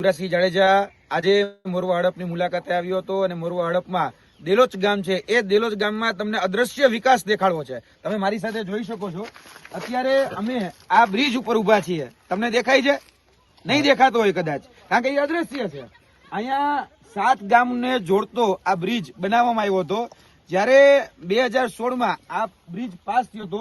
યુવરાજસિંહ જાડેજા આજે મોરવા હડપની મુલાકાતે આવ્યો હતો અને મોરવા હડપમાં દેલોચ ગામ છે. એ દેલોચ ગામમાં તમને અદ્રશ્ય વિકાસ દેખાડવો છે. તમે મારી સાથે જોઈ શકો છો. અત્યારે અમે આ બ્રિજ ઉપર ઊભા છીએ. તમને દેખાય છે? નહીં દેખાતો હોય કદાચ. કારણ કે એ અદ્રશ્ય છે. અહીંયા સાત ગામને જોડતો આ બ્રિજ બનાવવામાં આવ્યો હતો. જ્યારે બે હજાર સોળમાં આ બ્રિજ પાસ થયો હતો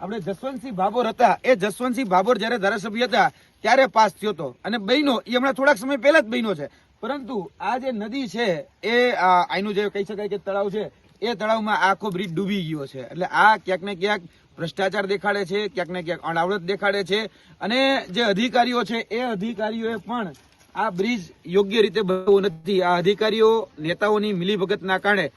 આપણે જસવંતસિંહ ભાભોર હતા. એ જસવંતસિંહ ભાભોર જ્યારે ધારાસભ્ય હતા, ત્યારે પાસ થયો હતો. અને બહેનો, એ હમણાં થોડાક સમય પહેલા જ બહેનો છે. પરંતુ આ જે નદી છે, એ આનું જે કહી શકાય કે તળાવ છે, એ તળાવમાં આખો બ્રિજ ડૂબી ગયો છે. એટલે આ ક્યાંક ને ક્યાંક ભ્રષ્ટાચાર દેખાડે છે, ક્યાંક ને ક્યાંક અણાવડત દેખાડે છે. અને જે અધિકારીઓ છે, એ અધિકારીઓએ પણ આ બ્રિજ યોગ્ય રીતે બનાવવો નથી. આ અધિકારીઓ, નેતાઓની મિલીભગતના કારણે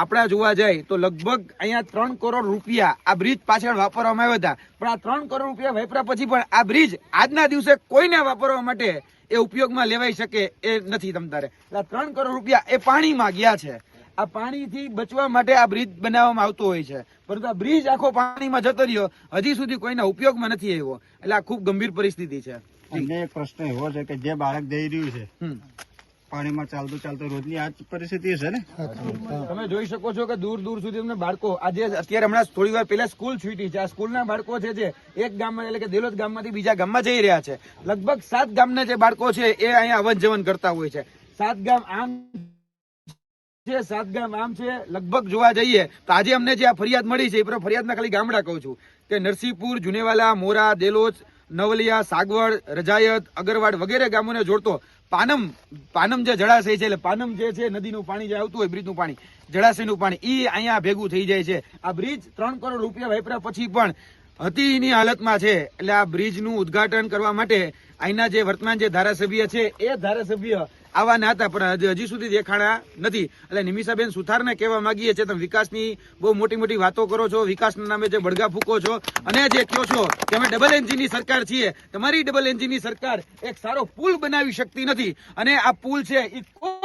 આપણા જોવા જાય તો લગભગ અહીંયા ત્રણ કરોડ રૂપિયા આ બ્રિજ પાછળ વાપરવામાં આવ્યા હતા. પણ આ ત્રણ કરોડ રૂપિયા વાપર્યા પછી પણ આ બ્રિજ આજના દિવસે કોઈને વાપરવા માટે એ ઉપયોગમાં લેવાઈ શકે એ નથી તમતારે એટલે ત્રણ કરોડ રૂપિયા એ પાણીમાં ગયા છે. આ પાણીથી બચવા માટે આ બ્રિજ બનાવવામાં આવતો હોય છે. પરંતુ આ બ્રિજ આખો પાણીમાં જતો રહ્યો હજી સુધી કોઈના ઉપયોગમાં નથી આવ્યો. એટલે આ ખૂબ ગંભીર પરિસ્થિતિ છે. એક પ્રશ્ન એવો છે કે જે બાળક જઈ રહ્યું છે. પાણીમાં ચાલતો ચાલતો રોજની આ પરિસ્થિતિ હશે ને? તમે જોઈ શકો છો કે દૂર દૂર સુધી તમને બાળકો, આજે અત્યારે હમણાં થોડી વાર પહેલા સ્કૂલ છૂટી છે. આ સ્કૂલના બાળકો છે જે એક ગામમાં, એટલે કે દેલોદ ગામમાંથી બીજા ગામમાં જઈ રહ્યા છે. લગભગ સાત ગામના જે બાળકો છે એ અહીંયા અવન જવન કરતા હોય છે. સાત ગામ આમ છે, સાત ગામ આમ છે. લગભગ જોવા જઈએ તો આજે અમને જે આ ફરિયાદ મળી છે, એ પર ફરિયાદના ખાલી ગામડા કહું છું કે નરસિંહપુર જુનેવાલા, મોરા દેલોચ નવલિયા, સાગવડ, રજાયત, અગરવાડ વગેરે ગામોને જોડતો પાનમ પાનમ જે જળાશય છે, એટલે પાનમ જે છે, નદીનું પાણી જે આવતું હોય, બ્રિજનું પાણી, જળાશયનું પાણી, ઈ અહીંયા ભેગું થઈ જાય છે. આ બ્રિજ ત્રણ કરોડ રૂપિયા વાપર્યા પછી પણ હતીની હાલતમાં છે. એટલે આ બ્રિજનું ઉદ્ઘાટન કરવા માટે અહીંના જે વર્તમાન જે ધારાસભ્ય છે, એ ધારાસભ્ય આવવાના હતા, પણ હજી- સુધી દેખાણા નથી. એટલે નિમિષાબેન સુથારને કહેવા માંગીએ છીએ, તમે વિકાસની બહુ મોટી મોટી વાતો કરો છો, વિકાસના નામે જે બળગા ફૂકો છો, અને જે કહો છો કે અમે ડબલ એન્જિનની સરકાર છીએ. તમારી ડબલ એન્જિનની સરકાર એક સારો પુલ બનાવી શકતી નથી. અને આ પુલ છે, એ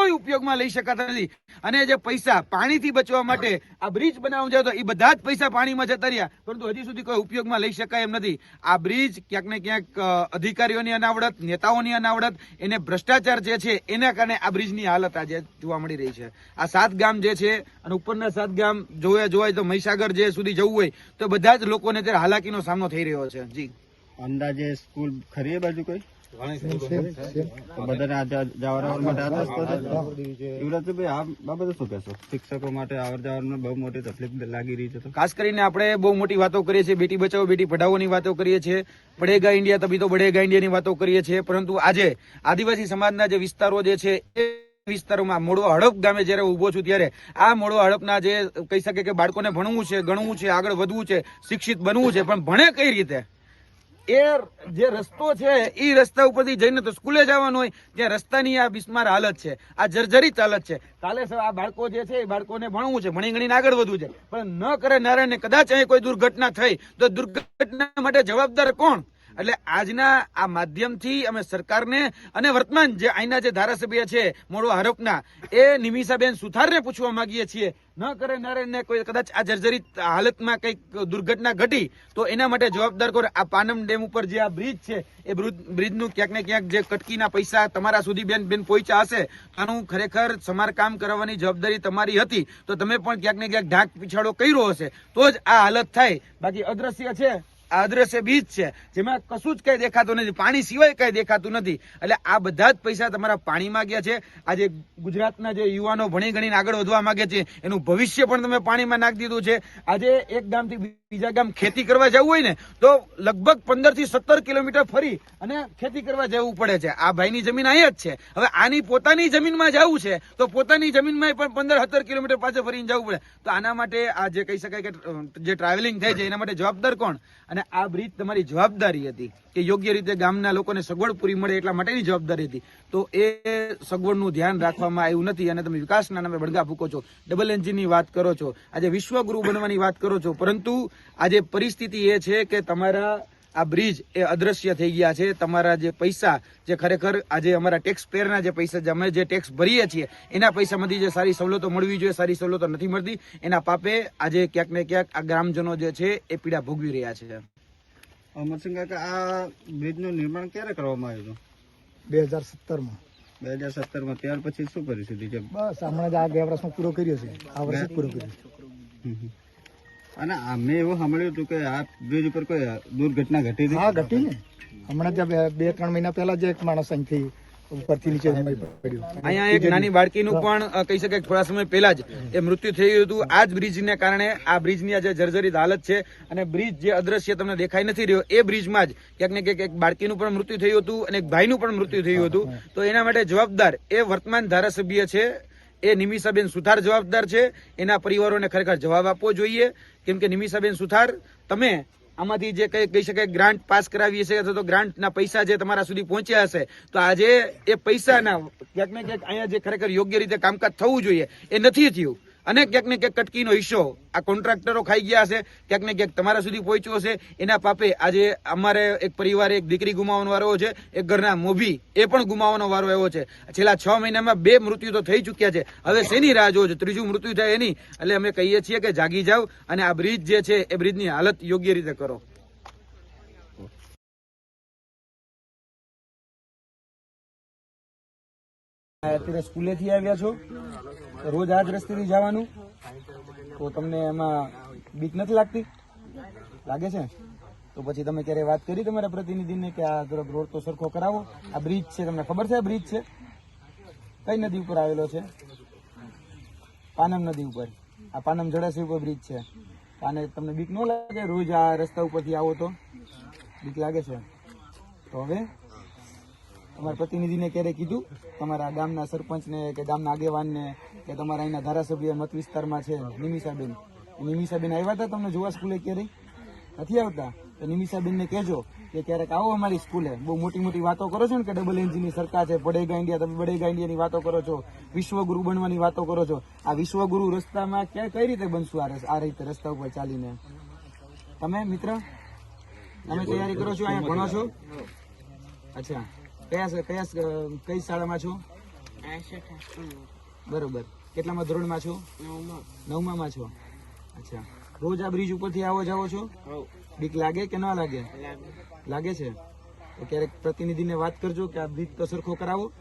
કોઈ ઉપયોગમાં લઈ શકાતા નથી. અને જે પૈસા પાણીથી બચવા માટે આ બ્રિજ બનાવવા જાય એ બધા જ પૈસા પાણીમાં જતા રહ્યા. પરંતુ હજી સુધી કોઈ ઉપયોગમાં લઈ શકાય એમ નથી. આ બ્રિજ ક્યાંક ને ક્યાંક અધિકારીઓની અનાવડત, નેતાઓની અનાવડત, એને ભ્રષ્ટાચાર જે છે એના કારણે આ બ્રિજની હાલત આજે જોવા મળી રહી છે. આ સાત ગામ જે છે અને ઉપરના સાત ગામ જોયા જોવાય તો મહીસાગર જે સુધી જવું હોય તો બધા જ લોકોને અત્યારે હાલાકીનો સામનો થઈ રહ્યો છે. જી. અંદાજે સ્કૂલ ખરી બાજુ કોઈ? તો બધાને આ જા- જવા માટે આ રસ્તો છે. યુવરાજભાઈ આ બાબતે શું કહેશો? શિક્ષકો માટે આવર જવાનું બહુ મોટી તકલીફ લાગી રહી છે તો? ખાસ કરીને આપણે બહુ મોટી વાતો કરીએ છીએ બેટી બચાવો બેટી પઢાવોની વાતો કરીએ છીએ. બઢેગા ઇન્ડિયા તભી તો બઢેગા ઇન્ડિયાની વાતો કરીએ છીએ. પરંતુ આજે આદિવાસી સમાજના જે વિસ્તારો જે છે એ વિસ્તારોમાં મોડવા હડપ ગામે જ્યારે ઊભો છું ત્યારે આ મોડવા હડપના જે કહી શકે કે બાળકોને ભણવું છે ગણવું છે આગળ વધવું છે શિક્ષિત બનવું છે પણ ભણે કઈ રીતે? એ જે રસ્તો છે એ રસ્તા ઉપરથી જઈને તો સ્કૂલે જવાનું હોય, ત્યાં રસ્તાની આ બિસ્માર હાલત છે, આ જર્જરિત હાલત છે. કાલે સર આ બાળકો જે છે, એ બાળકોને ભણવું છે, ભણી ગણીને આગળ વધવું છે. પણ ન કરે નારાયણ કદાચ અહીં કોઈ દુર્ઘટના થઈ, તો દુર્ઘટના માટે જવાબદાર કોણ? એટલે આજના આ માધ્યમથી અમે સરકારને અને વર્તમાન જે અહીંના જે ધારાસભ્ય છે, મોડો આરોપના, એ નિમિષાબેન સુથારને પૂછવા માંગીએ છીએ. ન કરે નારાયણને કોઈ કદાચ આ જર્જરિત હાલતમાં કંઈક દુર્ઘટના ઘટી, તો એના માટે જવાબદાર કોણ? આ પાનમ ડેમ ઉપર જે આ બ્રિજ છે, એ બ્રિજ- બ્રિજનું ક્યાંક ને ક્યાંક જે કટકીના પૈસા તમારા સુધી બેન બેન પહોંચ્યા હશે, આનું ખરેખર સમારકામ કરવાની જવાબદારી તમારી હતી. તો તમે પણ ક્યાંક ને ક્યાંક ઢાંક પીછાડો કર્યો હશે. તો જ આ હાલત થાય. બાકી અદ્રશ્ય છે. અદ્રશ્ય બીજ છે. જેમાં કશું જ કઈ દેખાતું નથી. પાણી સિવાય કઈ દેખાતું નથી. એટલે આ બધા જ પૈસા તમારા પાણીમાં ગયા છે. આજે ગુજરાતના જે યુવાનો ભણી ગણીને આગળ વધવા માંગે છે, એનું ભવિષ્ય પણ તમે પાણીમાં નાખી દીધું છે. આજે એક ગામથી બીજા ગામ ખેતી કરવા જવું હોય ને, તો લગભગ પંદરથી સત્તર કિલોમીટર ફરી અને ખેતી કરવા જવું પડે છે. આ ભાઈની જમીન અહીંયા જ છે. હવે આની પોતાની જમીનમાં જવું છે, તો પોતાની જમીનમાં પણ પંદર સત્તર કિલોમીટર પાછળ ફરીને જવું પડે. તો આના માટે આ જે કહી શકાય કે જે ટ્રાવેલિંગ થાય છે, એના માટે જવાબદાર કોણ? અને આ બ્રિજ તમારી જવાબદારી હતી કે યોગ્ય રીતે ગામના લોકોને સગવડ પૂરી મળે એટલા માટેની જવાબદારી હતી. તો એ સગવડનું ધ્યાન રાખવામાં આવ્યું નથી અને તમે વિકાસના નામે બળગા ફૂકો છો. ડબલ એન્જિનની વાત કરો છો. આજે વિશ્વગુરુ બનવાની વાત કરો છો. પરંતુ આજે પરિસ્થિતિ એ છે કે તમારા આ બ્રિજ એ અદ્રશ્ય થઈ ગયા છે. તમારા જે પૈસા જે ખરેખર આજે અમારા ટેક્સ પેરના જે પૈસા જે અમે જે ટેક્સ ભરીએ છીએ એના પૈસામાંથી જે સારી સવલતો મળવી જોઈએ સારી સવલતો નથી મળતી એના પાપે આજે ક્યાંક ને ક્યાંક આ ગ્રામજનો જે છે એ પીડા ભોગવી રહ્યા છે. અમરસિંહ કાકા આ બ્રિજનું નિર્માણ ક્યારે કરવામાં આવ્યું બે હજાર સત્તરમાં. બે હજાર સત્તરમાં ત્યાર પછી શું પરિસ્થિતિ છે? બસ હમણાં જ આ ગયા વર્ષમાં પૂરો કર્યો છે. આ વર્ષે પૂરો કર્યો હમ. અને અમે એવું સાંભળ્યું હતું કે આ બ્રિજ ઉપર કોઈ દુર્ઘટના ઘટી હતી? હા ઘટી ને. હમણાં જ બે- ત્રણ મહિના પહેલા જ એક માણસ અહીંથી ઉપરથી નીચે પડ્યું. અહીંયા એક નાની બાળકીનું પણ કહી શકાય થોડા સમય પહેલા જ એ મૃત્યુ થયું હતું. આ જ બ્રિજને કારણે આ બ્રિજની આ જે જર્જરિત હાલત છે અને બ્રિજ જે અદ્રશ્ય તમને દેખાઈ નથી રહ્યો એ બ્રિજમાં જ ક્યાંક ને ક્યાંક એક બાળકીનું પણ મૃત્યુ થયું હતું અને એક ભાઈનું પણ મૃત્યુ થયું હતું. તો એના માટે જવાબદાર એ વર્તમાન ધારાસભ્ય છે એ નિમિષાબેન સુથાર જવાબદાર છે. એના પરિવારોને ખરેખર જવાબ આપવો જોઈએ. કેમ કે નિમિષાબેન સુથાર, તમે આમાંથી જે કઈ કહી શકાય ગ્રાન્ટ પાસ કરાવી હશે અથવા તો ગ્રાન્ટના પૈસા જે તમારા સુધી પહોંચ્યા હશે, તો આજે એ પૈસાના ક્યાંક ને ક્યાંક અહીંયા જે ખરેખર યોગ્ય રીતે કામકાજ થવું જોઈએ. એ નથી થયું. અને ક્યાંક ને ક્યાંક કટકીનો હિસ્સો. આ કોન્ટ્રાક્ટરો ખાઈ ગયા હશે, ક્યાંક ને ક્યાંક તમારા સુધી પહોંચ્યો હશે. એના પાપે આજે અમારે એક પરિવારે, એક દીકરી ગુમાવવાનો વારો છે, એક ઘરના મોભી એ પણ ગુમાવવાનો વારો એવો છે. છેલ્લા છ મહિનામાં બે મૃત્યુ તો થઈ ચુક્યા છે. હવે શેની રાહ જોવો છો? ત્રીજું મૃત્યુ થાય એની. એટલે અમે કહીએ છીએ કે જાગી જાવ અને આ બ્રિજ જે છે, એ બ્રિજની હાલત યોગ્ય રીતે કરો. અત્યારે સ્કૂલેથી આવ્યા છો? રોજ આ જ રસ્તેથી જવાનું? તો તમને એમાં બીક નથી લાગતી? લાગે છે? તો પછી તમે ક્યારે વાત કરી તમારા પ્રતિનિધિને કે આ તરફ રોડ તો સરખો કરાવો. આ બ્રિજ છે, તમને ખબર છે આ બ્રિજ છે? કઈ નદી ઉપર આવેલો છે? પાનમ નદી ઉપર. આ પાનમ જળાશય ઉપર બ્રિજ છે. આને તમને બીક ન લાગે? રોજ આ રસ્તા ઉપરથી આવો તો? બીક લાગે છે? તો હવે તમારા પ્રતિનિધિને ક્યારે કીધું તમારા ગામના સરપંચને કે ગામના આગેવાનને કે તમારા અહીંના ધારાસભ્ય મત વિસ્તારમાં છે નિમિષાબેન. નિમિષાબેન આવ્યા હતા તમને જોવા સ્કૂલે ક્યારેય નથી આવતા? તો નિમિષાબેનને કહેજો કે ક્યારેક આવો અમારી સ્કૂલે. બહુ મોટી મોટી વાતો કરો છો ને કે ડબલ એન્જિનની સરકાર છે બડેગા ઇન્ડિયા તમે બડેગા ઇન્ડિયાની વાતો કરો છો વિશ્વગુરુ બનવાની વાતો કરો છો. આ વિશ્વગુરુ રસ્તામાં ક્યાં કઈ રીતે બનશું આ આ રીતે રસ્તા ઉપર ચાલીને? તમે મિત્ર? તમે તૈયારી કરો છો? અહીંયા ભણો છો? અચ્છા. કયા કયા કઈ શાળામાં છો? બરોબર. કેટલામાં ધોરણમાં છો? નવમામાં છો. અચ્છા. રોજ આ બ્રિજ ઉપરથી આવો જાવો છો? બીક લાગે કે ના લાગે? લાગે. છે? તો ક્યારેક પ્રતિનિધિને વાત કરજો કે આ બ્રિજ તો સરખો કરાવો.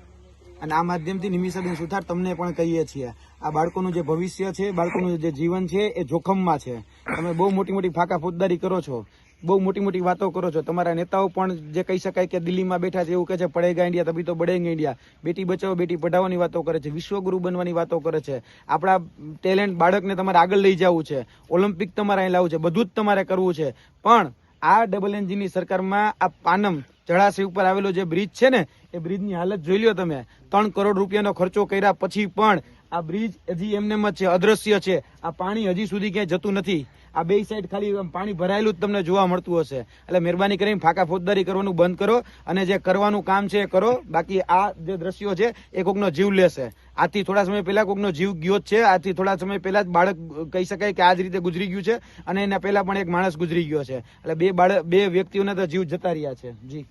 અને આ માધ્યમથી નિમિષાબેન સુથાર તમને પણ કહીએ છીએ. આ બાળકોનું જે ભવિષ્ય છે બાળકોનું જે જીવન છે એ જોખમમાં છે. તમે બહુ મોટી મોટી ફાકા ફોજદારી કરો છો. બહુ મોટી મોટી વાતો કરો છો. તમારા નેતાઓ પણ જે કહી શકાય કે દિલ્હીમાં બેઠા છે એવું કહે છે પડેગા ઇન્ડિયા, તભી તો બળેગા ઇન્ડિયા. બેટી બચાવો, બેટી પઢાઓની વાતો કરે છે, વિશ્વગુરુ બનવાની વાતો કરે છે. આપણા ટેલેન્ટ બાળકને તમારે આગળ લઈ જવું છે. ઓલિમ્પિક તમારે અહીં લાવવું છે, બધું જ તમારે કરવું છે. પણ આ ડબલ એન્જિનની સરકારમાં આ પાનમ જળાશય ઉપર આવેલો જે બ્રિજ છે ને, એ બ્રિજની હાલત જોઈ લ્યો તમે. ત્રણ કરોડ રૂપિયાનો ખર્ચો કર્યા પછી પણ આ બ્રિજ હજી એમને જ છે, અદ્રશ્ય છે. આ પાણી હજી સુધી ક્યાંય જતું નથી. આ બે સાઈડ ખાલી પાણી ભરાયેલું જ તમને જોવા મળતું હશે. એટલે મહેરબાની કરીને ફાકા ફોજદારી કરવાનું બંધ કરો અને જે કરવાનું કામ છે એ કરો. બાકી આ જે દ્રશ્યો છે એ કોકનો જીવ લેશે. આથી થોડા સમય પહેલા કોકનો જીવ ગયો જ છે. આથી થોડા સમય પહેલા જ બાળક કહી શકાય કે આ જ રીતે ગુજરી ગયું છે અને એના પહેલા પણ એક માણસ ગુજરી ગયો છે. એટલે બે બાળક બે વ્યક્તિઓના તો જીવ જતા રહ્યા છે. જી.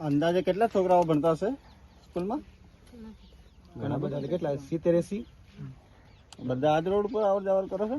અંદાજે કેટલા છોકરાઓ ભણતા હશે સ્કૂલમાં? ઘણા બધા. કેટલા? સિત્તેર એસી? બધા આજ રોડ પર આવર જાવર કરો છો?